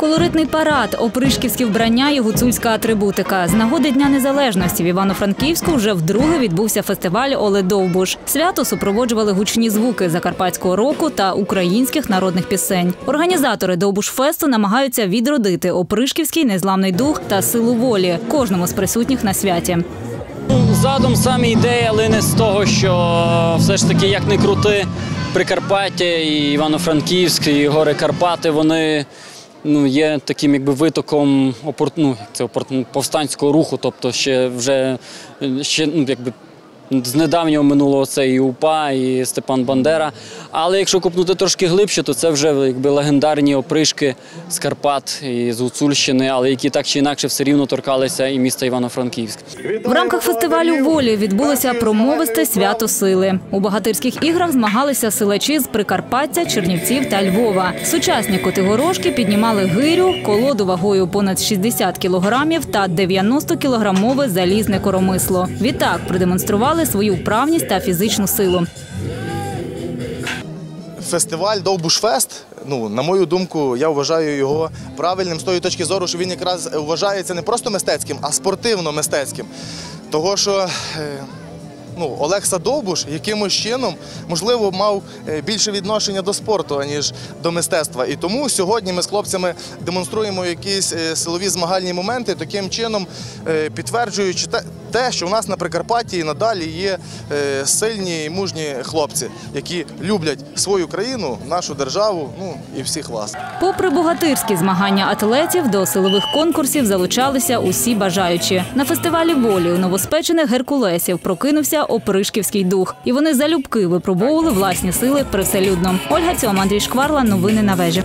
Колоритний парад, опришківські вбрання і гуцульська атрибутика. З нагоди Дня Незалежності в Івано-Франківську вже вдруге відбувся фестиваль Оле Довбуш. Свято супроводжували гучні звуки закарпатського року та українських народних пісень. Організатори Довбуш-фесту намагаються відродити опришківський незламний дух та силу волі кожному з присутніх на святі. Задум саме ідея лине з того, що все ж таки, як не крути, Прикарпаття і Івано-Франківськ, і гори Карпати, вони ну, є таким якби витоком опор- ну, це, опор- повстанського руху, тобто ще вже ще, ну, якби, з недавнього минулого це і УПА, і Степан Бандера. Але якщо копнути трошки глибше, то це вже якби легендарні опришки з Карпат і з Гуцульщини, але які так чи інакше все рівно торкалися і міста Івано-Франківськ. В рамках фестивалю волі відбулося промовисте свято сили. У багатирських іграх змагалися силачі з Прикарпаття, Чернівців та Львова. Сучасні котигорошки піднімали гирю, колоду вагою понад 60 кілограмів та 90-кілограмове залізне коромисло. Відтак продемонстрували свою вправність та фізичну силу. Фестиваль Довбушфест, ну, на мою думку, я вважаю його правильним з тої точки зору, що він якраз вважається не просто мистецьким, а спортивно-мистецьким. Того, що е, ну, Олекса Довбуш якимось чином, можливо, мав е, більше відношення до спорту, аніж до мистецтва. І тому сьогодні ми з хлопцями демонструємо якісь е, силові змагальні моменти, таким чином е, підтверджуючи те, що у нас на Прикарпатті і надалі є сильні і мужні хлопці, які люблять свою країну, нашу державу, ну і всіх вас. Попри богатирські змагання атлетів, до силових конкурсів залучалися усі бажаючі. На фестивалі волі у новоспечених геркулесів прокинувся опришківський дух, і вони залюбки випробовували власні сили привселюдно. Ольга Цьом, Андрій Шкварла. Новини на вежі.